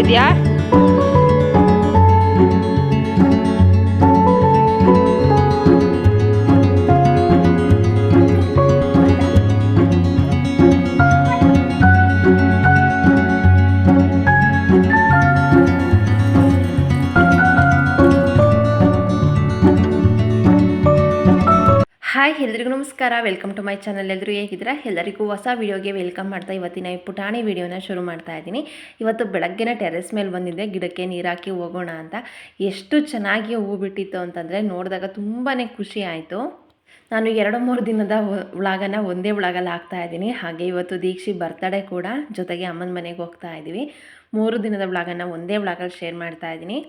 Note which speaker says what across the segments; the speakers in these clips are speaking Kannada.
Speaker 1: ಮಾಡ್ತಿದ್ಯಾ ಎಲ್ರಿಗೂ ನಮಸ್ಕಾರ. ವೆಲ್ಕಮ್ ಟು ಮೈ ಚಾನಲ್ ಎಲ್ಲರೂ ಹೇಗಿದ್ದೀರಾ? ಎಲ್ಲರಿಗೂ ಹೊಸ ವಿಡಿಯೋಗೆ ವೆಲ್ಕಮ್ ಮಾಡ್ತಾ ಇವತ್ತಿನ ಪುಟಾಣಿ ವಿಡಿಯೋನ ಶುರು ಮಾಡ್ತಾ ಇದ್ದೀನಿ. ಇವತ್ತು ಬೆಳಗ್ಗೆನೇ ಟೆರೆಸ್ ಮೇಲೆ ಬಂದಿದ್ದೆ. ಗಿಡಕ್ಕೆ ನೀರಾಕಿ ಹೋಗೋಣ ಅಂತ. ಎಷ್ಟು ಚೆನ್ನಾಗಿ ಹೂ ಬಿಟ್ಟಿತ್ತು ಅಂತಂದರೆ ನೋಡಿದಾಗ ತುಂಬಾ ಖುಷಿ ಆಯಿತು. ನಾನು ಎರಡು ಮೂರು ದಿನದ ಉಳಾಗನ ಒಂದೇ ವ್ಲಾಗಲ್ಲಿ ಹಾಕ್ತಾ ಇದ್ದೀನಿ. ಹಾಗೆ ಇವತ್ತು ದೀಕ್ಷಿ ಬರ್ತಡೇ ಕೂಡ ಜೊತೆಗೆ ಅಮ್ಮನ ಮನೆಗೆ ಹೋಗ್ತಾ ಇದ್ದೀವಿ. ಮೂರು ದಿನದ ವ್ಲಾಗನ್ನು ಒಂದೇ ವ್ಲಾಗಲ್ಲಿ ಶೇರ್ ಮಾಡ್ತಾ ಇದ್ದೀನಿ.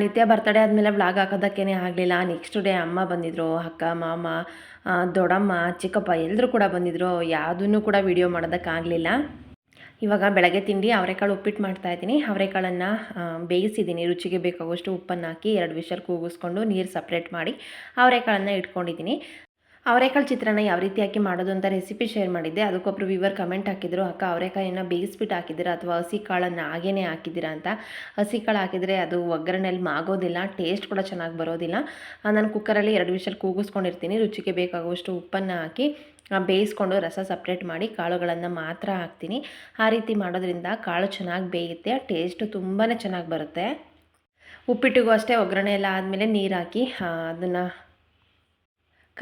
Speaker 1: ನಿತ್ಯ ಬರ್ತಡೇ ಆದಮೇಲೆ ಬ್ಲಾಗ್ ಹಾಕೋದಕ್ಕೇನೆ ಆಗಲಿಲ್ಲ. ನೆಕ್ಸ್ಟ್ ಡೇ ಅಮ್ಮ ಬಂದಿದ್ದರು ಅಕ್ಕ, ಮಾಮ ದೊಡ್ಡಮ್ಮ, ಚಿಕ್ಕಪ್ಪ ಎಲ್ಲರೂ ಕೂಡ ಬಂದಿದ್ದರು ಯಾವುದನ್ನು ಕೂಡ ವಿಡಿಯೋ ಮಾಡೋದಕ್ಕಾಗಲಿಲ್ಲ ಇವಾಗ ಬೆಳಗ್ಗೆ ತಿಂಡಿ ಅವರೆಕಾಳು ಉಪ್ಪಿಟ್ಟು ಮಾಡ್ತಾ ಇದ್ದೀನಿ. ಅವರೆಕಾಳನ್ನು ಬೇಯಿಸಿದ್ದೀನಿ. ರುಚಿಗೆ ಬೇಕಾಗುವಷ್ಟು ಉಪ್ಪನ್ನು ಹಾಕಿ ಎರಡು ವಿಷಲ್ ಕೂಗಿಸ್ಕೊಂಡು ನೀರು ಸಪ್ರೇಟ್ ಮಾಡಿ ಅವರೆಕಾಳನ್ನು ಇಟ್ಕೊಂಡಿದ್ದೀನಿ. ಅವರೆಕಾಳು ಚಿತ್ರಾನ್ನ ಯಾವ ರೀತಿ ಹಾಕಿ ಮಾಡೋದು ಅಂತ ರೆಸಿಪಿ ಶೇರ್ ಮಾಡಿದ್ದೆ. ಅದಕ್ಕೊಬ್ಬರು ವಿವರ್ ಕಮೆಂಟ್ ಹಾಕಿದ್ರು, ಅಕ್ಕ ಅವರೆಕಾಯನ್ನು ಬೇಯಿಸ್ಬಿಟ್ಟು ಹಾಕಿದ್ದೀರಾ ಅಥವಾ ಹಸಿ ಕಾಳನ್ನು ಹಾಗೇನೆ ಹಾಕಿದ್ದೀರಾ ಅಂತ? ಹಸಿ ಕಾಳು ಹಾಕಿದರೆ ಅದು ಒಗ್ಗರಣೆಯಲ್ಲಿ ಮಾಗೋದಿಲ್ಲ ಟೇಸ್ಟ್ ಕೂಡ ಚೆನ್ನಾಗಿ ಬರೋದಿಲ್ಲ. ನಾನು ಕುಕ್ಕರಲ್ಲಿ ಎರಡು ವಿಷಲ್ ಕೂಗಿಸ್ಕೊಂಡಿರ್ತೀನಿ. ರುಚಿಗೆ ಬೇಕಾಗುವಷ್ಟು ಉಪ್ಪನ್ನು ಹಾಕಿ ಬೇಯಿಸ್ಕೊಂಡು ರಸ ಸಪ್ರೇಟ್ ಮಾಡಿ ಕಾಳುಗಳನ್ನು ಮಾತ್ರ ಹಾಕ್ತೀನಿ. ಆ ರೀತಿ ಮಾಡೋದ್ರಿಂದ ಕಾಳು ಚೆನ್ನಾಗಿ ಬೇಯುತ್ತೆ ಟೇಸ್ಟು ತುಂಬಾ ಚೆನ್ನಾಗಿ ಬರುತ್ತೆ. ಉಪ್ಪಿಟ್ಟಿಗೂ ಅಷ್ಟೇ ಒಗ್ಗರಣೆ ಎಲ್ಲ ಆದಮೇಲೆ ನೀರು ಹಾಕಿ ಅದನ್ನು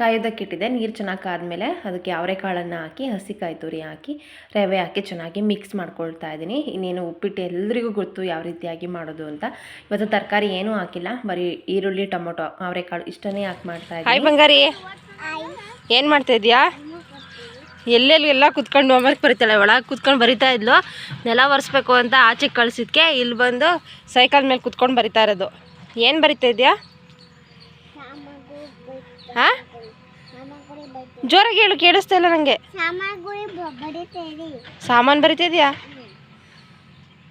Speaker 1: ಕಾಯೋದಕ್ಕಿಟ್ಟಿದೆ. ನೀರು ಚೆನ್ನಾಗಿ ಕಾದ್ಮೇಲೆ ಅದಕ್ಕೆ ಅವರೆಕಾಳನ್ನು ಹಾಕಿ ಹಸಿ ಕಾಯಿ ತುರಿ ಹಾಕಿ ರವೆ ಹಾಕಿ ಚೆನ್ನಾಗಿ ಮಿಕ್ಸ್ ಮಾಡ್ಕೊಳ್ತಾ ಇದ್ದೀನಿ. ಇನ್ನೇನು ಉಪ್ಪಿಟ್ಟು ಎಲ್ಲರಿಗೂ ಗೊತ್ತು ಯಾವ ರೀತಿಯಾಗಿ ಮಾಡೋದು ಅಂತ. ಇವತ್ತು ತರಕಾರಿ ಏನೂ ಹಾಕಿಲ್ಲ. ಬರೀ ಈರುಳ್ಳಿ ಟೊಮೊಟೊ ಅವರೆಕಾಳು ಇಷ್ಟನೇ ಹಾಕಿ ಮಾಡ್ತಾ ಇದ್ದೀನಿ.
Speaker 2: ಬಂಗಾರಿ. ಏನು ಮಾಡ್ತಾ ಇದೆಯಾ? ಎಲ್ಲೆಲ್ಲಿ ಎಲ್ಲ ಕುತ್ಕೊಂಡು ಹೋಮ್ವರ್ಕ್ ಬರೀತಾಳೆ. ಒಳಗೆ ಕುತ್ಕೊಂಡು ಬರಿತಾ ಇದ್ಲು. ನೆಲ ಒರೆಸ್ಬೇಕು ಅಂತ ಆಚೆಗೆ ಕಳಿಸಿದ್ಕೆ ಇಲ್ಲಿ ಬಂದು ಸೈಕಲ್ ಮೇಲೆ ಕುತ್ಕೊಂಡು ಬರಿತಾ ಇರೋದು. ಏನು ಬರಿತಾ ಇದೆಯಾ? ಹಾಂ ಜೋರಾಗಿ ಹೇಳು ಕೇಳಿಸ್ತಾ ಇಲ್ಲ ನನಗೆ ಸಾಮಾನು ಬರಿತಾ ಇದೆಯಾ?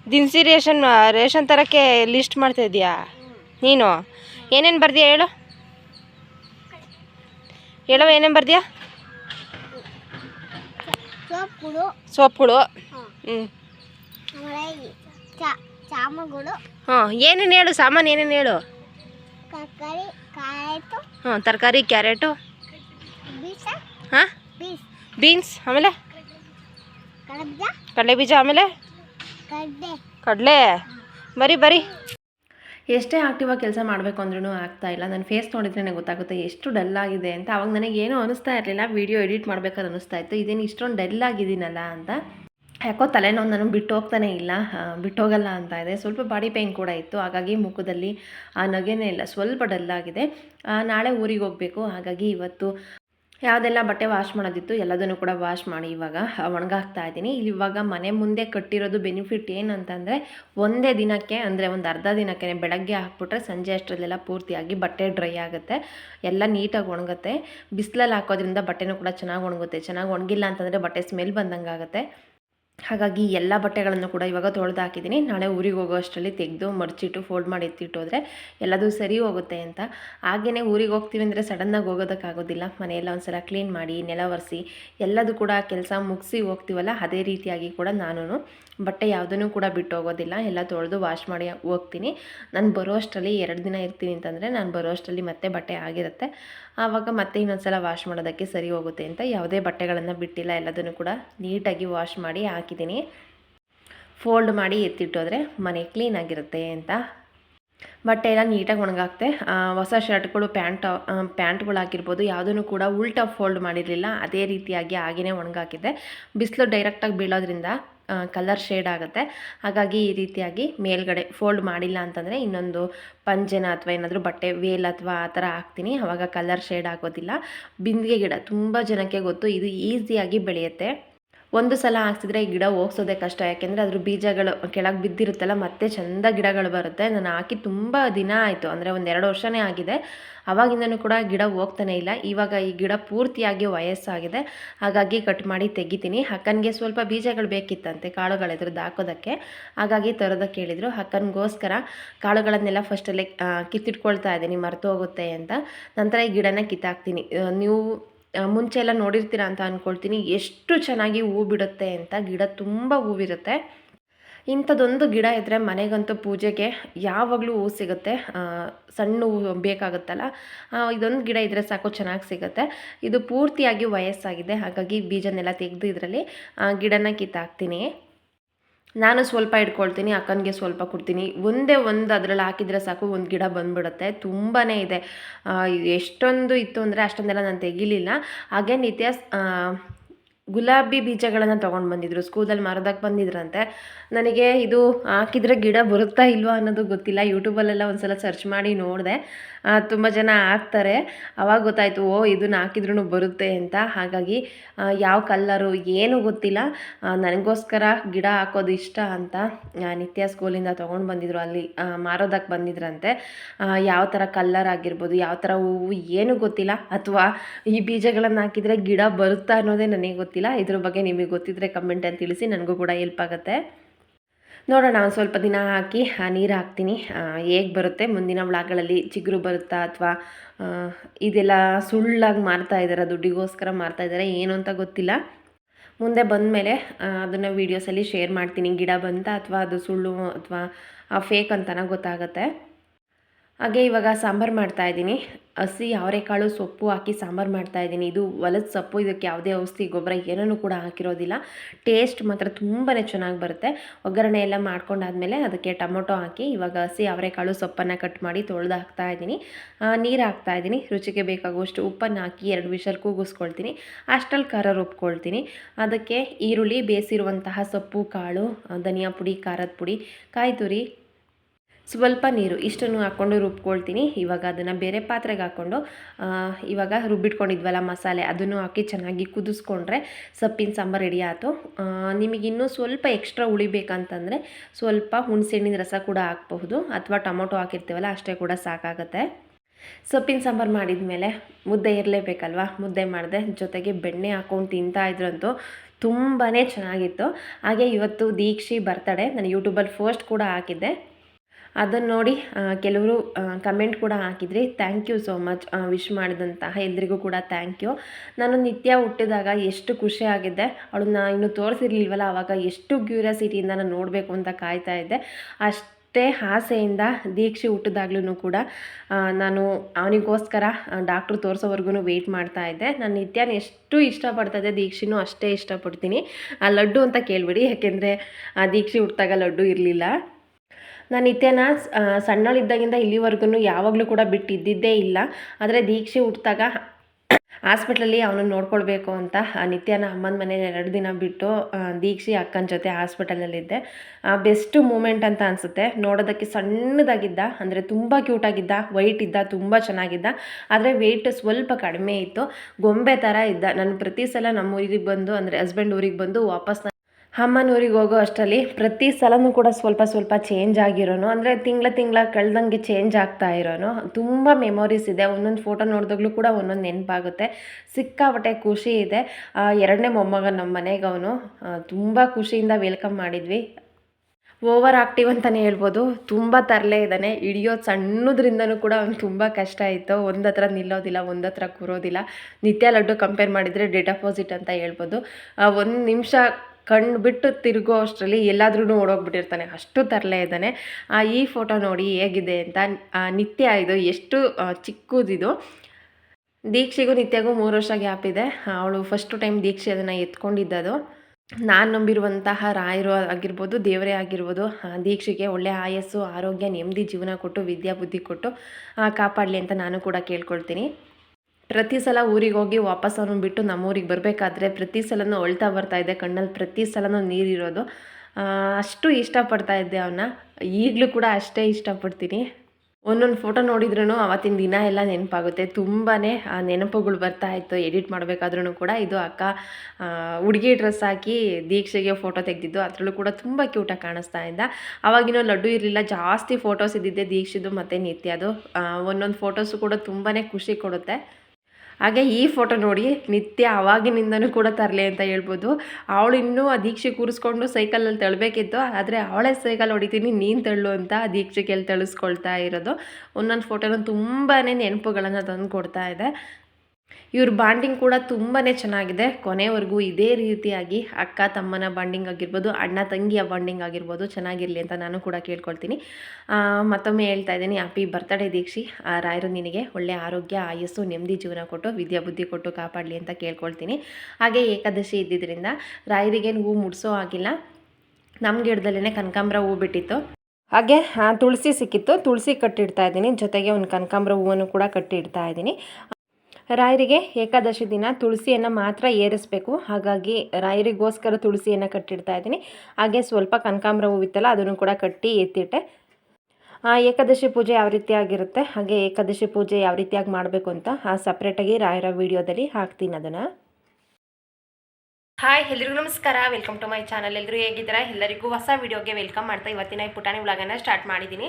Speaker 2: ದಿನಸಿ ರೇಷನ್ ರೇಷನ್ ತರಕ್ಕೆ ಲಿಸ್ಟ್ ಮಾಡ್ತಾ ಇದೆಯಾ? ನೀನು? ಏನೇನು ಬರ್ದಿಯಾ ಹೇಳು? ಹೇಳವ ಏನೇನು ಬರ್ದಿಯಾ?
Speaker 3: ಸೊಪ್ಪುಗಳು
Speaker 2: ಸೋಪ್ಗಳು ಹ್ಞೂ ಹಾಂ ಏನೇನು ಹೇಳು ಸಾಮಾನು ಏನೇನು ಹೇಳು?
Speaker 3: ತರಕಾರಿ
Speaker 2: ಹಾಂ ತರಕಾರಿ ಕ್ಯಾರೆಟು. ಹಾಂ? ಬೀನ್ಸ್. ಆಮೇಲೆ? ಕಡಲೆ ಬೀಜ ಆಮೇಲೆ? ಕಡಲೆ. ಬರಿ ಬರಿ.
Speaker 1: ಎಷ್ಟೇ ಆಕ್ಟಿವ್ ಆಗಿ ಕೆಲಸ ಮಾಡಬೇಕು ಅಂದ್ರೂ ಆಗ್ತಾ ಇಲ್ಲ. ನನ್ನ ಫೇಸ್ ನೋಡಿದ್ರೇ ಗೊತ್ತಾಗುತ್ತೆ ಎಷ್ಟು ಡಲ್ ಆಗಿದೆ ಅಂತ. ಅವಾಗ ನನಗೆ ಏನೂ ಅನಿಸ್ತಾ ಇರಲಿಲ್ಲ. ವೀಡಿಯೋ ಎಡಿಟ್ ಮಾಡ್ಬೇಕಾದ್ರೆ ಅನಿಸ್ತಾ ಇತ್ತು. ಇದೇನು ಇಷ್ಟೊಂದು ಡಲ್ ಆಗಿದ್ದೀನಲ್ಲ ಅಂತ. ಯಾಕೋ ತಲೆನೋವು ನಾನು ಬಿಟ್ಟು ಹೋಗ್ತಾನೆ ಇಲ್ಲ. ಬಿಟ್ಟು ಹೋಗಲ್ಲ ಅಂತ ಇದೆ. ಸ್ವಲ್ಪ ಬಾಡಿ ಪೇಯ್ನ್ ಕೂಡ ಇತ್ತು. ಹಾಗಾಗಿ ಮುಖದಲ್ಲಿ ಆ ನಗೆನೇ ಇಲ್ಲ. ಸ್ವಲ್ಪ ಡಲ್ಲಾಗಿದೆ ಆಗಿದೆ. ನಾಳೆ ಊರಿಗೆ ಹೋಗಬೇಕು. ಹಾಗಾಗಿ ಇವತ್ತು ಯಾವುದೆಲ್ಲ ಬಟ್ಟೆ ವಾಶ್ ಮಾಡೋದಿತ್ತು ಎಲ್ಲದನ್ನು ಕೂಡ ವಾಶ್ ಮಾಡಿ ಇವಾಗ ಒಣಗಾಕ್ತಾ ಇದ್ದೀನಿ. ಇಲ್ಲಿ ಇವಾಗ ಮನೆ ಮುಂದೆ ಕಟ್ಟಿರೋದು ಬೆನಿಫಿಟ್ ಏನಂತಂದರೆ ಒಂದೇ ದಿನಕ್ಕೆ ಅಂದರೆ ಒಂದು ಅರ್ಧ ದಿನಕ್ಕೆ ಬೆಳಗ್ಗೆ ಹಾಕ್ಬಿಟ್ರೆ ಸಂಜೆ ಅಷ್ಟರಲ್ಲೆಲ್ಲ ಪೂರ್ತಿಯಾಗಿ ಬಟ್ಟೆ ಡ್ರೈ ಆಗುತ್ತೆ. ಎಲ್ಲ ನೀಟಾಗಿ ಒಣಗುತ್ತೆ. ಬಿಸಿಲಲ್ಲಿ ಹಾಕೋದ್ರಿಂದ ಬಟ್ಟೆನೂ ಕೂಡ ಚೆನ್ನಾಗಿ ಒಣಗುತ್ತೆ. ಚೆನ್ನಾಗಿ ಒಣಗಿಲ್ಲ ಅಂತಂದರೆ ಬಟ್ಟೆ ಸ್ಮೆಲ್ ಬಂದಂಗೆ ಆಗುತ್ತೆ ಹಾಗಾಗಿ ಎಲ್ಲ ಬಟ್ಟೆಗಳನ್ನು ಕೂಡ ಇವಾಗ ತೊಳೆದು ಹಾಕಿದ್ದೀನಿ. ನಾಳೆ ಊರಿಗೆ ಹೋಗೋ ಅಷ್ಟರಲ್ಲಿ ತೆಗೆದು, ಮಡಚಿಟ್ಟು ಫೋಲ್ಡ್ ಮಾಡಿ ಎತ್ತಿಟ್ಟೋದ್ರೆ ಎಲ್ಲದೂ ಸರಿ ಹೋಗುತ್ತೆ ಅಂತ. ಹಾಗೆಯೇ ಊರಿಗೆ ಹೋಗ್ತೀವಿ ಅಂದರೆ ಸಡನ್ನಾಗಿ ಹೋಗೋದಕ್ಕಾಗೋದಿಲ್ಲ. ಮನೆಯೆಲ್ಲ ಒಂದ್ಸಲ ಕ್ಲೀನ್ ಮಾಡಿ, ನೆಲ ಒರೆಸಿ, ಎಲ್ಲದೂ ಕೂಡ ಕೆಲಸ ಮುಗಿಸಿ ಹೋಗ್ತೀವಲ್ಲ, ಅದೇ ರೀತಿಯಾಗಿ ಕೂಡ ನಾನು ಬಟ್ಟೆ ಯಾವುದನ್ನು ಕೂಡ ಬಿಟ್ಟು ಹೋಗೋದಿಲ್ಲ. ಎಲ್ಲ ತೊಳೆದು ವಾಶ್ ಮಾಡಿ ಹೋಗ್ತೀನಿ. ನಾನು ಬರೋ ಅಷ್ಟರಲ್ಲಿ ಎರಡು ದಿನ ಇರ್ತೀನಿ ಅಂತಂದರೆ ನಾನು ಬರೋ ಅಷ್ಟರಲ್ಲಿ ಮತ್ತೆ ಬಟ್ಟೆ ಆಗಿರುತ್ತೆ. ಆವಾಗ ಮತ್ತೆ ಇನ್ನೊಂದ್ಸಲ ವಾಶ್ ಮಾಡೋದಕ್ಕೆ ಸರಿ ಹೋಗುತ್ತೆ ಅಂತ ಯಾವುದೇ ಬಟ್ಟೆಗಳನ್ನು ಬಿಟ್ಟಿಲ್ಲ, ಎಲ್ಲದನ್ನು ಕೂಡ ನೀಟಾಗಿ ವಾಶ್ ಮಾಡಿ ಹಾಕಿದ್ದೀನಿ. ಫೋಲ್ಡ್ ಮಾಡಿ ಎತ್ತಿಟ್ಟೋದ್ರೆ ಮನೆ ಕ್ಲೀನಾಗಿರುತ್ತೆ ಅಂತ. ಬಟ್ಟೆ ಎಲ್ಲ ನೀಟಾಗಿ ಒಣಗಾಕ್ತೆ ಹೊಸ ಶರ್ಟ್ಗಳು ಪ್ಯಾಂಟ್ ಪ್ಯಾಂಟ್ಗಳು ಹಾಕಿರ್ಬೋದು ಯಾವುದನ್ನು ಕೂಡ ಉಲ್ಟಾ ಫೋಲ್ಡ್ ಮಾಡಿರಲಿಲ್ಲ, ಅದೇ ರೀತಿಯಾಗಿ ಹಾಗೆಯೇ ಒಣಗಾಕಿದ್ದೆ. ಬಿಸಿಲು ಡೈರೆಕ್ಟಾಗಿ ಬೀಳೋದ್ರಿಂದ ಕಲರ್ ಶೇಡ್ ಆಗುತ್ತೆ. ಹಾಗಾಗಿ ಈ ರೀತಿಯಾಗಿ ಮೇಲ್ಗಡೆ ಫೋಲ್ಡ್ ಮಾಡಿಲ್ಲ ಅಂತಂದರೆ ಇನ್ನೊಂದು ಪಂಜನ ಅಥವಾ ಏನಾದರೂ ಬಟ್ಟೆ ವೇಲ್ ಅಥವಾ ಆ ಥರ ಹಾಕ್ತೀನಿ. ಆವಾಗ ಕಲರ್ ಶೇಡ್ ಆಗೋದಿಲ್ಲ. ಬಿಂದಿಗೆ ಗಿಡ ತುಂಬ ಜನಕ್ಕೆ ಗೊತ್ತು. ಇದು ಈಸಿಯಾಗಿ ಬೆಳೆಯುತ್ತೆ. ಒಂದು ಸಲ ಹಾಕ್ಸಿದ್ರೆ ಈ ಗಿಡ ಹೋಗ್ಸೋದೇ ಕಷ್ಟ. ಯಾಕೆಂದರೆ ಅದ್ರ ಬೀಜಗಳು ಕೆಳಗೆ ಬಿದ್ದಿರುತ್ತಲ್ಲ, ಮತ್ತೆ ಚೆಂದ ಗಿಡಗಳು ಬರುತ್ತೆ. ನಾನು ಹಾಕಿ ತುಂಬ ದಿನ ಆಯಿತು. ಅಂದರೆ ಒಂದು ಎರಡು ವರ್ಷನೇ ಆಗಿದೆ. ಆವಾಗಿಂದನೂ ಕೂಡ ಗಿಡ ಹೋಗ್ತಾನೆ ಇಲ್ಲ. ಇವಾಗ ಈ ಗಿಡ ಪೂರ್ತಿಯಾಗಿ ವಯಸ್ಸಾಗಿದೆ. ಹಾಗಾಗಿ ಕಟ್ ಮಾಡಿ ತೆಗಿತೀನಿ. ಅಕ್ಕನಿಗೆ ಸ್ವಲ್ಪ ಬೀಜಗಳು ಬೇಕಿತ್ತಂತೆ ಕಾಳುಗಳ ಇದ್ರದ್ದು ಹಾಕೋದಕ್ಕೆ. ಹಾಗಾಗಿ ತರೋದಕ್ಕೆ ಹೇಳಿದರು ಅಕ್ಕನಿಗೋಸ್ಕರ ಕಾಳುಗಳನ್ನೆಲ್ಲ ಫಸ್ಟಲ್ಲೇ ಕಿತ್ತಿಟ್ಕೊಳ್ತಾ ಇದ್ದೀನಿ. ಮರೆತು ಹೋಗುತ್ತೆ ಅಂತ. ನಂತರ ಈ ಗಿಡನ ಕಿತ್ತಾಕ್ತೀನಿ. ನೀವು ಮುಂಚೆ ಎಲ್ಲ ನೋಡಿರ್ತೀರ ಅಂತ ಅಂದ್ಕೊಳ್ತೀನಿ ಎಷ್ಟು ಚೆನ್ನಾಗಿ ಹೂ ಬಿಡುತ್ತೆ ಅಂತ. ಗಿಡ ತುಂಬ ಹೂವಿರುತ್ತೆ. ಇಂಥದ್ದೊಂದು ಗಿಡ ಇದ್ದರೆ ಮನೆಗಂತೂ ಪೂಜೆಗೆ ಯಾವಾಗಲೂ ಹೂ ಸಿಗುತ್ತೆ. ಸಣ್ಣ ಹೂವು ಬೇಕಾಗುತ್ತಲ್ಲ. ಇದೊಂದು ಗಿಡ ಇದ್ದರೆ ಸಾಕು, ಚೆನ್ನಾಗಿ ಸಿಗುತ್ತೆ. ಇದು ಪೂರ್ತಿಯಾಗಿ ವಯಸ್ಸಾಗಿದೆ. ಹಾಗಾಗಿ ಬೀಜನೆಲ್ಲ ತೆಗೆದು ಇದರಲ್ಲಿ ಗಿಡನ ಕಿತ್ತಾಕ್ತೀನಿ. ನಾನು ಸ್ವಲ್ಪ ಇಟ್ಕೊಳ್ತೀನಿ, ಅಕ್ಕನಿಗೆ ಸ್ವಲ್ಪ ಕೊಡ್ತೀನಿ. ಒಂದೇ ಒಂದು ಅದರಲ್ಲಿ ಹಾಕಿದರೆ ಸಾಕು, ಒಂದು ಗಿಡ ಬಂದ್ಬಿಡುತ್ತೆ. ತುಂಬಾ ಇದೆ. ಎಷ್ಟೊಂದು ಇತ್ತು ಅಂದರೆ ಅಷ್ಟೊಂದೆಲ್ಲ ನಾನು ತೆಗಿಲಿಲ್ಲ. ಹಾಗೆ ನಿತ್ಯ ಗುಲಾಬಿ ಬೀಜಗಳನ್ನು ತೊಗೊಂಡು ಬಂದಿದ್ರು. ಸ್ಕೂಲಲ್ಲಿ ಮಾರೋದಕ್ಕೆ ಬಂದಿದ್ರಂತೆ. ನನಗೆ ಇದು ಹಾಕಿದರೆ ಗಿಡ ಬರುತ್ತಾ ಇಲ್ವಾ ಅನ್ನೋದು ಗೊತ್ತಿಲ್ಲ. ಯೂಟ್ಯೂಬಲ್ಲೆಲ್ಲ ಒಂದು ಸಲ ಸರ್ಚ್ ಮಾಡಿ ನೋಡಿದೆ. ತುಂಬ ಜನ ಹಾಕ್ತಾರೆ. ಅವಾಗ ಗೊತ್ತಾಯಿತು, ಓ, ಇದನ್ನ ಹಾಕಿದ್ರೂ ಬರುತ್ತೆ ಅಂತ. ಹಾಗಾಗಿ ಯಾವ ಕಲ್ಲರು ಏನು ಗೊತ್ತಿಲ್ಲ. ನನಗೋಸ್ಕರ ಗಿಡ ಹಾಕೋದು ಇಷ್ಟ ಅಂತ ನಿತ್ಯ ಸ್ಕೂಲಿಂದ ತೊಗೊಂಡು ಬಂದಿದ್ರು. ಅಲ್ಲಿ ಮಾರೋದಕ್ಕೆ ಬಂದಿದ್ರಂತೆ. ಯಾವ ಥರ ಕಲ್ಲರ್ ಆಗಿರ್ಬೋದು, ಯಾವ ಥರ ಹೂವು, ಏನು ಗೊತ್ತಿಲ್ಲ. ಅಥವಾ ಈ ಬೀಜಗಳನ್ನು ಹಾಕಿದರೆ ಗಿಡ ಬರುತ್ತಾ ಅನ್ನೋದೇ ನನಗೆ ಗೊತ್ತಿಲ್ಲ. ಇದ್ರ ಬಗ್ಗೆ ನಿಮಗೆ ಗೊತ್ತಿದ್ದರೆ ಅಂತ ತಿಳಿಸಿ, ನನಗೂ ಕೂಡ ಹೆಲ್ಪ್ ಆಗುತ್ತೆ. ನೋಡೋಣ, ಒಂದು ಸ್ವಲ್ಪ ದಿನ ಹಾಕಿ ನೀರು ಹಾಕ್ತೀನಿ. ಹೇಗೆ ಬರುತ್ತೆ? ಮುಂದಿನ ವ್ಲಾಗ್ಗಳಲ್ಲಿ ಚಿಗುರು ಬರುತ್ತಾ ಅಥವಾ ಇದೆಲ್ಲ ಸುಳ್ಳಾಗಿ ಮಾರ್ತಾ ಇದ್ದಾರೆ? ದುಡ್ಡಿಗೋಸ್ಕರ ಮಾರ್ತಾ ಇದ್ದಾರೆ? ಏನು ಅಂತ ಗೊತ್ತಿಲ್ಲ. ಮುಂದೆ ಬಂದ ಮೇಲೆ ಅದನ್ನು ವೀಡಿಯೋಸಲ್ಲಿ ಶೇರ್ ಮಾಡ್ತೀನಿ. ಗಿಡ ಬಂತ ಅಥವಾ ಅದು ಸುಳ್ಳು ಅಥವಾ ಫೇಕ್ ಅಂತಲೇ ಗೊತ್ತಾಗುತ್ತೆ. ಹಾಗೆ ಇವಾಗ ಸಾಂಬಾರು ಮಾಡ್ತಾ ಇದ್ದೀನಿ. ಹಸಿ ಅವರೆಕಾಳು ಸೊಪ್ಪು ಹಾಕಿ ಸಾಂಬಾರು ಮಾಡ್ತಾ ಇದ್ದೀನಿ. ಇದು ಹೊಲದ ಸೊಪ್ಪು, ಇದಕ್ಕೆ ಯಾವುದೇ ಔಷಧಿ, ಗೊಬ್ಬರ ಏನೂ ಕೂಡ ಹಾಕಿರೋದಿಲ್ಲ. ಟೇಸ್ಟ್ ಮಾತ್ರ ತುಂಬಾ ಚೆನ್ನಾಗಿ ಬರುತ್ತೆ. ಒಗ್ಗರಣೆ ಎಲ್ಲ ಮಾಡ್ಕೊಂಡಾದ್ಮೇಲೆ ಅದಕ್ಕೆ ಟೊಮೊಟೊ ಹಾಕಿ, ಇವಾಗ ಹಸಿ ಅವರೆಕಾಳು ಸೊಪ್ಪನ್ನು ಕಟ್ ಮಾಡಿ ತೊಳೆದು ಹಾಕ್ತಾ ಇದ್ದೀನಿ. ನೀರು ಹಾಕ್ತಾ ಇದ್ದೀನಿ. ರುಚಿಗೆ ಬೇಕಾಗುವಷ್ಟು ಉಪ್ಪನ್ನು ಹಾಕಿ ಎರಡು ವಿಷಲ್ ಕೂಗಿಸ್ಕೊಳ್ತೀನಿ. ಅಷ್ಟಲ್ಲಿ ಖಾರ ರುಬ್ಕೊಳ್ತೀನಿ. ಅದಕ್ಕೆ ಈರುಳ್ಳಿ, ಬೇಯಿಸಿರುವಂತಹ ಸೊಪ್ಪು, ಕಾಳು, ಧನಿಯಾ ಪುಡಿ, ಖಾರದ ಪುಡಿ ಕಾಯಿ ತುರಿ ಸ್ವಲ್ಪ ನೀರು ಇಷ್ಟನ್ನು ಹಾಕ್ಕೊಂಡು ರುಬ್ಕೊಳ್ತೀನಿ. ಇವಾಗ ಅದನ್ನು ಬೇರೆ ಪಾತ್ರೆಗೆ ಹಾಕ್ಕೊಂಡು ಇವಾಗ ರುಬ್ಬಿಟ್ಕೊಂಡಿದ್ವಲ್ಲ ಮಸಾಲೆ, ಅದನ್ನು ಹಾಕಿ ಚೆನ್ನಾಗಿ ಕುದಿಸ್ಕೊಂಡ್ರೆ ಸೊಪ್ಪಿನ ಸಾಂಬಾರು ರೆಡಿ ಆಯಿತು. ನಿಮಗಿನ್ನೂ ಸ್ವಲ್ಪ ಎಕ್ಸ್ಟ್ರಾ ಉಳಿಬೇಕಂತಂದರೆ ಸ್ವಲ್ಪ ಹುಣಸೆಹಣ್ಣಿನ ರಸ ಕೂಡ ಹಾಕಬಹುದು, ಅಥವಾ ಟೊಮೊಟೊ ಹಾಕಿರ್ತೀವಲ್ಲ ಅಷ್ಟೇ ಕೂಡ ಸಾಕಾಗುತ್ತೆ. ಸೊಪ್ಪಿನ ಸಾಂಬಾರು ಮಾಡಿದ ಮೇಲೆ ಮುದ್ದೆ ಇರಲೇಬೇಕಲ್ವಾ? ಮುದ್ದೆ ಮಾಡಿದೆ, ಜೊತೆಗೆ ಬೆಣ್ಣೆ ಹಾಕ್ಕೊಂಡು ತಿಂತಾ ಇದ್ರಂತೂ ತುಂಬಾ ಚೆನ್ನಾಗಿತ್ತು. ಹಾಗೆ ಇವತ್ತು ದೀಕ್ಷಿ ಬರ್ತಡೆ ನಾನು ಯೂಟ್ಯೂಬಲ್ಲಿ ಫೋಸ್ಟ್ ಕೂಡ ಹಾಕಿದ್ದೆ. ಅದನ್ನು ನೋಡಿ ಕೆಲವರು ಕಮೆಂಟ್ ಕೂಡ ಹಾಕಿದ್ರಿ thank you so much wish ಮಾಡಿದಂತಹ ಎಲ್ರಿಗೂ ಕೂಡ ಥ್ಯಾಂಕ್ ಯು ನಾನು ನಿತ್ಯ ಹುಟ್ಟಿದಾಗ ಎಷ್ಟು ಖುಷಿ ಆಗಿದ್ದೆ. ಅವಳನ್ನ ಇನ್ನೂ ತೋರಿಸಿರ್ಲಿಲ್ವಲ್ಲ ಆವಾಗ ಎಷ್ಟು ಕ್ಯೂರಿಯಾಸಿಟಿಯಿಂದ ನಾನು ನೋಡಬೇಕು ಅಂತ ಕಾಯ್ತಾ ಇದ್ದೆ. ಅಷ್ಟೇ ಆಸೆಯಿಂದ ದೀಕ್ಷೆ ಹುಟ್ಟಿದಾಗ್ಲೂ ಕೂಡ ನಾನು ಅವನಿಗೋಸ್ಕರ ಡಾಕ್ಟ್ರು ತೋರಿಸೋವರೆಗೂ ವೆಯ್ಟ್ ಮಾಡ್ತಾ ಇದ್ದೆ. ನಾನು ನಿತ್ಯನ ಎಷ್ಟು ಇಷ್ಟಪಡ್ತಾ ಇದ್ದೆ ದೀಕ್ಷಿನೂ ಅಷ್ಟೇ ಇಷ್ಟಪಡ್ತೀನಿ. ಆ, ಲಡ್ಡು ಅಂತ ಕೇಳಿಬಿಡಿ, ಯಾಕೆಂದರೆ ದೀಕ್ಷೆ ಹುಟ್ಟಿದಾಗ ಲಡ್ಡು ಇರಲಿಲ್ಲ. ನಾನು ನಿತ್ಯನ ಸಣ್ಣಳಿದ್ದಾಗಿಂದ ಇಲ್ಲಿವರೆಗೂ ಯಾವಾಗಲೂ ಕೂಡ ಬಿಟ್ಟಿದ್ದಿದ್ದೇ ಇಲ್ಲ. ಆದರೆ ದೀಕ್ಷೆ ಹುಟ್ಟಿದಾಗ ಹಾಸ್ಪಿಟ್ಲಲ್ಲಿ ಅವನನ್ನು ನೋಡ್ಕೊಳ್ಬೇಕು ಅಂತ ನಿತ್ಯನ ಅಮ್ಮನ ಮನೇಲಿ ಎರಡು ದಿನ ಬಿಟ್ಟು ದೀಕ್ಷಿ ಅಕ್ಕನ ಜೊತೆ ಹಾಸ್ಪಿಟಲಲ್ಲಿದ್ದೆ. ಬೆಸ್ಟ್ ಮೂಮೆಂಟ್ ಅಂತ ಅನಿಸುತ್ತೆ. ನೋಡೋದಕ್ಕೆ ಸಣ್ಣದಾಗಿದ್ದ, ಅಂದರೆ ತುಂಬ ಕ್ಯೂಟಾಗಿದ್ದ ವೈಟ್ ಇದ್ದ, ತುಂಬ ಚೆನ್ನಾಗಿದ್ದ, ಆದರೆ ವೆಯ್ಟ್ ಸ್ವಲ್ಪ ಕಡಿಮೆ ಇತ್ತು. ಗೊಂಬೆ ಥರ ಇದ್ದ. ನಾನು ಪ್ರತಿ ಸಲ ನಮ್ಮ ಊರಿಗೆ ಬಂದು, ಅಂದರೆ ಹಸ್ಬೆಂಡ್ ಊರಿಗೆ ಬಂದು ವಾಪಸ್ ಅಮ್ಮನ ಊರಿಗೆ ಹೋಗೋ ಅಷ್ಟರಲ್ಲಿ ಪ್ರತಿ ಸಲನೂ ಕೂಡ ಸ್ವಲ್ಪ ಸ್ವಲ್ಪ ಚೇಂಜ್ ಆಗಿರೋನು. ಅಂದರೆ ತಿಂಗಳ ತಿಂಗಳ ಕಳೆದಂಗೆ ಚೇಂಜ್ ಆಗ್ತಾ ಇರೋನು. ತುಂಬ ಮೆಮೊರೀಸ್ ಇದೆ. ಒಂದೊಂದು ಫೋಟೋ ನೋಡಿದಾಗಲೂ ಕೂಡ ಒಂದೊಂದು ನೆನಪಾಗುತ್ತೆ. ಸಿಕ್ಕಾಪಟ್ಟೆ ಖುಷಿ ಇದೆ. ಎರಡನೇ ಮೊಮ್ಮಗ ನಮ್ಮ ಮನೆಗೆ ಅವನು ತುಂಬ ಖುಷಿಯಿಂದ ವೆಲ್ಕಮ್ ಮಾಡಿದ್ವಿ. ಓವರ್ ಆಕ್ಟಿವ್ ಅಂತಲೇ ಹೇಳ್ಬೋದು. ತುಂಬ ತರಲೆ ಇದ್ದಾನೆ. ಹಿಡಿಯೋದು ಸಣ್ಣದ್ರಿಂದನೂ ಕೂಡ ಅವ್ನು ತುಂಬ ಕಷ್ಟ ಇತ್ತು. ಒಂದು ಹತ್ರ ನಿಲ್ಲೋದಿಲ್ಲ, ಒಂದು ಹತ್ರ ಕೂರೋದಿಲ್ಲ. ನಿತ್ಯ ಲಡ್ಡು ಕಂಪೇರ್ ಮಾಡಿದರೆ ಡೆಡ್ ಅಪೋಸಿಟ್ ಅಂತ ಹೇಳ್ಬೋದು. ಒಂದು ನಿಮಿಷ ಕಣ್ಣು ಬಿಟ್ಟು ತಿರುಗೋ ಅಷ್ಟರಲ್ಲಿ ಎಲ್ಲಾದ್ರೂ ಓಡೋಗ್ಬಿಟ್ಟಿರ್ತಾನೆ. ಅಷ್ಟು ತರಲೆ ಇದ್ದಾನೆ. ಆ, ಈ ಫೋಟೋ ನೋಡಿ ಹೇಗಿದೆ ಅಂತ ನಿತ್ಯ ಇದು ಎಷ್ಟು ಚಿಕ್ಕದಿದು. ದೀಕ್ಷೆಗೂ ನಿತ್ಯಗೂ ಮೂರು ವರ್ಷ ಗ್ಯಾಪ್ ಇದೆ. ಅವಳು ಫಸ್ಟು ಟೈಮ್ ದೀಕ್ಷೆ ಅದನ್ನು ಎತ್ಕೊಂಡಿದ್ದದು. ನಾನು ನಂಬಿರುವಂತಹ ರಾಯರು ಆಗಿರ್ಬೋದು ದೇವರೇ ಆಗಿರ್ಬೋದು ದೀಕ್ಷೆಗೆ ಒಳ್ಳೆಯ ಆಯಸ್ಸು ಆರೋಗ್ಯ ನೆಮ್ಮದಿ ಜೀವನ ಕೊಟ್ಟು ವಿದ್ಯಾ ಬುದ್ಧಿ ಕೊಟ್ಟು ಕಾಪಾಡಲಿ ಅಂತ ನಾನು ಕೂಡ ಕೇಳ್ಕೊಳ್ತೀನಿ. ಪ್ರತಿ ಸಲ ಊರಿಗೆ ಹೋಗಿ ವಾಪಸ್ ಅವನು ಬಿಟ್ಟು ನಮ್ಮೂರಿಗೆ ಬರಬೇಕಾದ್ರೆ ಪ್ರತಿ ಸಲನೂ ಅಳ್ತಾ ಬರ್ತಾ ಇದ್ದೆ ಕಣ್ಣಲ್ಲಿ ಪ್ರತಿ ಸಲನೂ ನೀರಿರೋದು. ಅಷ್ಟು ಇಷ್ಟಪಡ್ತಾ ಇದ್ದೆ ಅವನ್ನ ಈಗಲೂ ಕೂಡ ಅಷ್ಟೇ ಇಷ್ಟಪಡ್ತೀನಿ. ಒಂದೊಂದು ಫೋಟೋ ನೋಡಿದ್ರೂ ಅವತ್ತಿನ ದಿನ ಎಲ್ಲ ನೆನಪಾಗುತ್ತೆ. ತುಂಬಾ ನೆನಪುಗಳು ಬರ್ತಾ ಇತ್ತು. ಎಡಿಟ್ ಮಾಡಬೇಕಾದ್ರೂ ಕೂಡ ಇದು ಅಕ್ಕ ಹುಡುಗಿ ಡ್ರೆಸ್ ಹಾಕಿ ದೀಕ್ಷೆಗೆ ಫೋಟೋ ತೆಗೆದಿದ್ದು, ಅದರಲ್ಲೂ ಕೂಡ ತುಂಬ ಕ್ಯೂಟಾಗಿ ಕಾಣಿಸ್ತಾ ಇದ್ದ. ಅವಾಗಿನೂ ಲಡ್ಡು ಇರಲಿಲ್ಲ, ಜಾಸ್ತಿ ಫೋಟೋಸ್ ಇದ್ದಿದ್ದೆ ದೀಕ್ಷಿದು ಮತ್ತು ನಿತ್ಯದು. ಒಂದೊಂದು ಫೋಟೋಸು ಕೂಡ ತುಂಬಾ ಖುಷಿ ಕೊಡುತ್ತೆ. ಹಾಗೆ ಈ ಫೋಟೋ ನೋಡಿ ನಿತ್ಯ ಅವಾಗಿನಿಂದನೂ ಕೂಡ ತರಲಿ ಅಂತ ಹೇಳ್ಬೋದು. ಅವಳು ಇನ್ನೂ ಆ ದೀಕ್ಷೆ ಕೂರಿಸ್ಕೊಂಡು ಸೈಕಲಲ್ಲಿ ತಳ್ಳಬೇಕಿತ್ತು ಆದರೆ ಅವಳೇ ಸೈಕಲ್ ಹೊಡಿತೀನಿ, ನೀನು ತಳ್ಳು ಅಂತ ಆ ದೀಕ್ಷೆ ಕೆಲ್ ತಳಿಸ್ಕೊಳ್ತಾ ಇರೋದು. ಒಂದೊಂದು ಫೋಟೋನ ತುಂಬಾ ನೆನಪುಗಳನ್ನು ತಂದು ಕೊಡ್ತಾ ಇದೆ. ಇವ್ರ ಬಾಂಡಿಂಗ್ ಕೂಡ ತುಂಬಾ ಚೆನ್ನಾಗಿದೆ. ಕೊನೆವರೆಗೂ ಇದೇ ರೀತಿಯಾಗಿ ಅಕ್ಕ, ತಮ್ಮನ ಬಾಂಡಿಂಗ್ ಆಗಿರ್ಬೋದು, ಅಣ್ಣ, ತಂಗಿಯ ಬಾಂಡಿಂಗ್ ಆಗಿರ್ಬೋದು ಚೆನ್ನಾಗಿರಲಿ ಅಂತ ನಾನು ಕೂಡ ಕೇಳ್ಕೊಳ್ತೀನಿ. ಮತ್ತೊಮ್ಮೆ ಹೇಳ್ತಾ ಇದ್ದೀನಿ. Happy birthday Deekshi. ರಾಯರು ನಿನಗೆ ಒಳ್ಳೆಯ ಆರೋಗ್ಯ, ಆಯಸ್ಸು, ನೆಮ್ಮದಿ ಜೀವನ ಕೊಟ್ಟು, ವಿದ್ಯಾ ಬುದ್ಧಿ ಕೊಟ್ಟು ಕಾಪಾಡಲಿ ಅಂತ ಕೇಳ್ಕೊಳ್ತೀನಿ. ಹಾಗೆ ಏಕಾದಶಿ ಇದ್ದಿದ್ದರಿಂದ ರಾಯರಿಗೇನು ಹೂ ಮುಡಿಸೋ ಆಗಿಲ್ಲ ನಮ್ಮ ಗಿಡದಲ್ಲೇ ಕನಕಾಂಬರ ಹೂ ಬಿಟ್ಟಿತ್ತು. ಹಾಗೆ ತುಳಸಿ ಸಿಕ್ಕಿತ್ತು. ತುಳಸಿ ಕಟ್ಟಿಡ್ತಾ ಇದ್ದೀನಿ. ಜೊತೆಗೆ ಒಂದು ಕನಕಾಂಬರ ಹೂವನ್ನು ಕೂಡ ಕಟ್ಟಿಡ್ತಾ ಇದ್ದೀನಿ. ರಾಯರಿಗೆ ಏಕಾದಶಿ ದಿನ ತುಳಸಿಯನ್ನು ಮಾತ್ರ ಏರಿಸಬೇಕು. ಹಾಗಾಗಿ ರಾಯರಿಗೋಸ್ಕರ ತುಳಸಿಯನ್ನು ಕಟ್ಟಿಡ್ತಾ ಇದ್ದೀನಿ. ಹಾಗೆ ಸ್ವಲ್ಪ ಕನಕಾಂಬರ ಹೂವಿತ್ತಲ್ಲ ಅದನ್ನು ಕೂಡ ಕಟ್ಟಿ ಎತ್ತಿಟ್ಟೆ. ಆ, ಏಕಾದಶಿ ಪೂಜೆ ಯಾವ ರೀತಿಯಾಗಿರುತ್ತೆ ಹಾಗೆ ಏಕಾದಶಿ ಪೂಜೆ ಯಾವ ರೀತಿಯಾಗಿ ಮಾಡಬೇಕು ಅಂತ ಆ ಸಪ್ರೇಟಾಗಿ ರಾಯರ ವಿಡಿಯೋದಲ್ಲಿ ಹಾಕ್ತೀನಿ ಅದನ್ನು. ಹಾಯ್ ಎಲ್ರಿಗೂ ನಮಸ್ಕಾರ. ವೆಲ್ಕಮ್ ಟು ಮೈ ಚಾನಲ್ ಎಲ್ಲರೂ ಹೇಗಿದ್ದೀರಾ? ಎಲ್ಲರಿಗೂ ಹೊಸ ವಿಡಿಯೋಗೆ ವೆಲ್ಕಮ್ ಮಾಡ್ತಾ ಇವತ್ತಿನ ಈ ಪುಟಾಣಿ ವ್ಲಾಗನ್ನು ಸ್ಟಾರ್ಟ್ ಮಾಡಿದ್ದೀನಿ.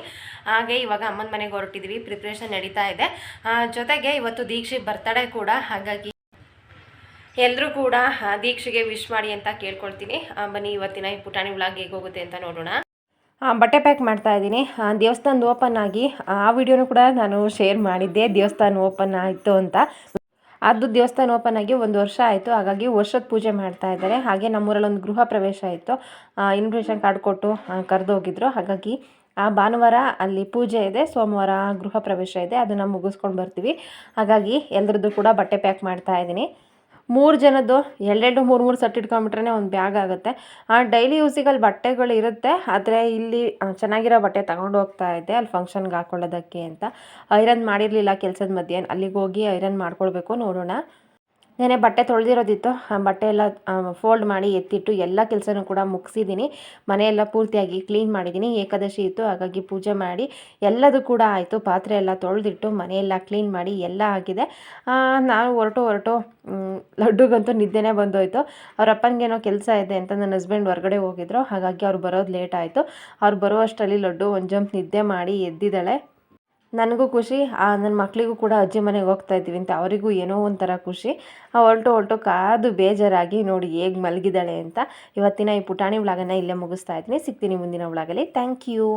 Speaker 1: ಹಾಗೆ ಇವಾಗ ಅಮ್ಮನ ಮನೆಗೆ ಹೊರಟಿದ್ದೀವಿ ಪ್ರಿಪ್ರೇಷನ್ ನಡೀತಾ ಇದೆ. ಜೊತೆಗೆ ಇವತ್ತು ದೀಕ್ಷೆ ಬರ್ತಡೇ ಕೂಡ. ಹಾಗಾಗಿ ಎಲ್ಲರೂ ಕೂಡ ದೀಕ್ಷೆಗೆ ವಿಶ್ ಮಾಡಿ ಅಂತ ಕೇಳ್ಕೊಳ್ತೀನಿ. ಬನ್ನಿ ಇವತ್ತಿನ ಈ ಪುಟಾಣಿ ವ್ಲಾಗ್ ಹೇಗೆ ಹೋಗುತ್ತೆ ಅಂತ ನೋಡೋಣ. ಬಟ್ಟೆ ಪ್ಯಾಕ್ ಮಾಡ್ತಾ ಇದ್ದೀನಿ. ದೇವಸ್ಥಾನದ ಓಪನ್ ಆಗಿ, ಆ ವಿಡಿಯೋನು ಕೂಡ ನಾನು ಶೇರ್ ಮಾಡಿದ್ದೆ. ದೇವಸ್ಥಾನ ಓಪನ್ ಆಯಿತು ಅಂತ. ಅದು ದೇವಸ್ಥಾನ ಓಪನ್ ಆಗಿ ಒಂದು ವರ್ಷ ಆಯಿತು. ಹಾಗಾಗಿ ವರ್ಷದ ಪೂಜೆ ಮಾಡ್ತಾ ಇದ್ದಾರೆ. ಹಾಗೆ ನಮ್ಮೂರಲ್ಲಿ ಒಂದು ಗೃಹ ಪ್ರವೇಶ ಇತ್ತು. ಇನ್ವಿಟೇಷನ್ ಕಾರ್ಡ್ ಕೊಟ್ಟು ಕರೆದು ಹೋಗಿದ್ರು. ಹಾಗಾಗಿ ಆ ಭಾನುವಾರ ಅಲ್ಲಿ ಪೂಜೆ ಇದೆ. ಸೋಮವಾರ ಗೃಹ ಪ್ರವೇಶ ಇದೆ. ಅದನ್ನು ಮುಗಿಸ್ಕೊಂಡು ಬರ್ತೀವಿ. ಹಾಗಾಗಿ ಎಲ್ಲರದ್ದು ಕೂಡ ಬಟ್ಟೆ ಪ್ಯಾಕ್ ಮಾಡ್ತಾ ಇದ್ದೀನಿ. ಮೂರು ಜನದ್ದು ಎರಡೆರಡು ಮೂರು ಮೂರು ಸೆಟ್ ಇಟ್ಕೊಂಡ್ಬಿಟ್ರೆ ಒಂದು ಬ್ಯಾಗ್ ಆಗುತ್ತೆ. ಆ ಡೈಲಿ ಯೂಸಿಗಲ್ಲಿ ಬಟ್ಟೆಗಳು ಇರುತ್ತೆ. ಆದರೆ ಇಲ್ಲಿ ಚೆನ್ನಾಗಿರೋ ಬಟ್ಟೆ ತಗೊಂಡು ಹೋಗ್ತಾ ಇದ್ದೆ ಅಲ್ಲಿ ಫಂಕ್ಷನ್ಗೆ ಹಾಕೊಳ್ಳೋದಕ್ಕೆ ಅಂತ. ಐರನ್ ಮಾಡಿರಲಿಲ್ಲ ಕೆಲಸದ ಮಧ್ಯೆ ಅಲ್ಲಿಗೆ ಹೋಗಿ ಐರನ್ ಮಾಡ್ಕೊಳ್ಬೇಕು ನೋಡೋಣ. ನೆನೆ ಬಟ್ಟೆ ತೊಳೆದಿರೋದಿತ್ತು. ಆ ಬಟ್ಟೆ ಎಲ್ಲ ಫೋಲ್ಡ್ ಮಾಡಿ ಎತ್ತಿಟ್ಟು ಎಲ್ಲ ಕೆಲಸನೂ ಕೂಡ ಮುಗಿಸಿದ್ದೀನಿ. ಮನೆಯೆಲ್ಲ ಪೂರ್ತಿಯಾಗಿ ಕ್ಲೀನ್ ಮಾಡಿದ್ದೀನಿ. ಏಕಾದಶಿ ಇತ್ತು, ಹಾಗಾಗಿ ಪೂಜೆ ಮಾಡಿ ಎಲ್ಲದೂ ಕೂಡ ಆಯಿತು. ಪಾತ್ರೆ ಎಲ್ಲ ತೊಳೆದಿಟ್ಟು ಮನೆಯೆಲ್ಲ ಕ್ಲೀನ್ ಮಾಡಿ ಎಲ್ಲ ಆಗಿದೆ. ನಾನು ಹೊರಟು ಹೊರಟು ಲಡ್ಡುಗಂತೂ ನಿದ್ದೆನೇ ಬಂದೋಯ್ತು. ಅವ್ರ ಅಪ್ಪನಿಗೇನೋ ಕೆಲಸ ಇದೆ ಅಂತ ನನ್ನ ಹಸ್ಬೆಂಡ್ ಹೊರಗಡೆ ಹೋಗಿದ್ರು. ಹಾಗಾಗಿ ಅವ್ರು ಬರೋದು ಲೇಟ್ ಆಯಿತು. ಅವ್ರು ಬರುವಷ್ಟರಲ್ಲಿ ಲಡ್ಡು ಒಂದು ಜಂಪ್ ನಿದ್ದೆ ಮಾಡಿ ಎದ್ದಿದ್ದಾಳೆ. ನನಗೂ ಖುಷಿ ನನ್ನ ಮಕ್ಕಳಿಗೂ ಕೂಡ ಅಜ್ಜಿ ಮನೆಗೆ ಹೋಗ್ತಾ ಇದ್ದೀವಿ ಅಂತ ಅವರಿಗೂ ಏನೋ ಒಂಥರ ಖುಷಿ. ಹೊರಟು ಹೊರಟು ಕಾದು ಬೇಜಾರಾಗಿ ನೋಡಿ ಹೇಗೆ ಮಲಗಿದ್ದಾಳೆ ಅಂತ. ಇವತ್ತಿನ ಈ ಪುಟಾಣಿ ವ್ಲಾಗನ್ನು ಇಲ್ಲೇ ಮುಗಿಸ್ತಾ ಇದ್ದೀನಿ. ಸಿಗ್ತೀನಿ ಮುಂದಿನ ವ್ಲಾಗಲ್ಲಿ. Thank you.